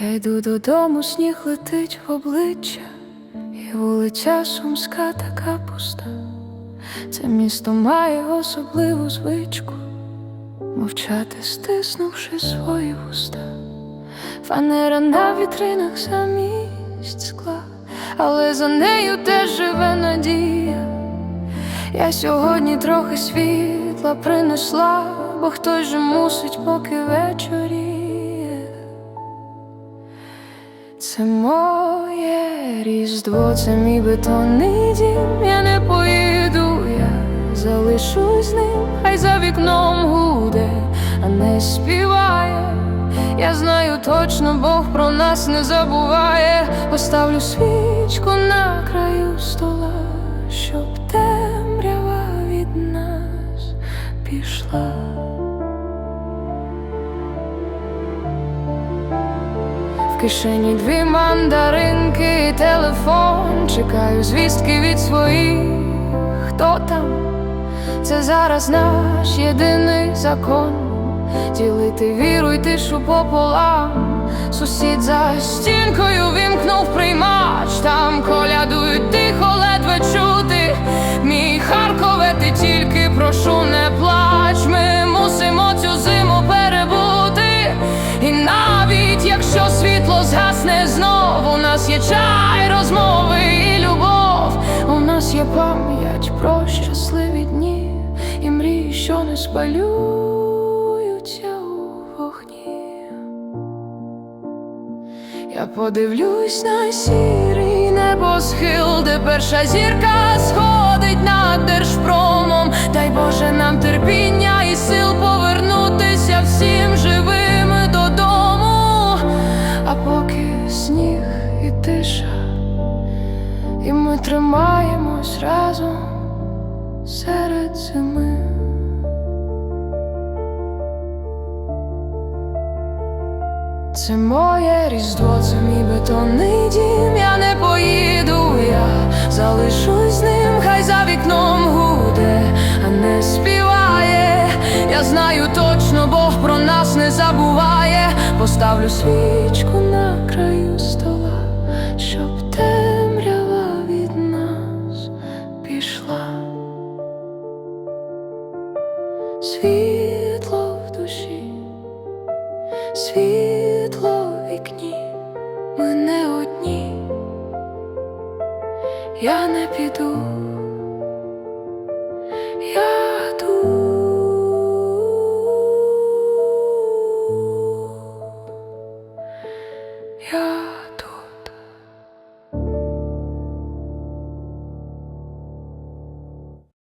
йду додому, сніг летить в обличчя, і вулиця сумська така пуста. Це місто має особливу звичку мовчати, стиснувши свої вуста. Фанера на вітринах замість скла, але за нею теж живе надія. Я сьогодні трохи світла принесла, бо хтось же мусить, поки вечоріє. Це моє різдво, це мій бетонний дім. Я не поїду, я залишусь з ним, хай за вікном гуде, а не співає. Я знаю точно, Бог про нас не забуває. Поставлю свічку на краю стола, щоб темрява від нас пішла. Кишені дві мандаринки і телефон. Чекаю звістки від своїх. Хто там? Це зараз наш єдиний закон. Ділити віру й тишу пополам. Сусід за стінкою вімкнув приймач. Там колядують тихо, ледве чути. Нас є чай, розмови і любов. У нас є пам'ять про щасливі дні і мрії, що не спалюються у вогні. Я подивлюсь на сірий небосхил, де перша зірка сходить над держпромом. Тримаємось разом серед зими. Це моє різдво, це мій бетонний дім. Я не поїду, я залишусь з ним, хай за вікном гуде, а не співає. Я знаю точно, Бог про нас не забуває. Поставлю свічку пішла. Світло в душі світло в вікні, ми не одні, я не піду,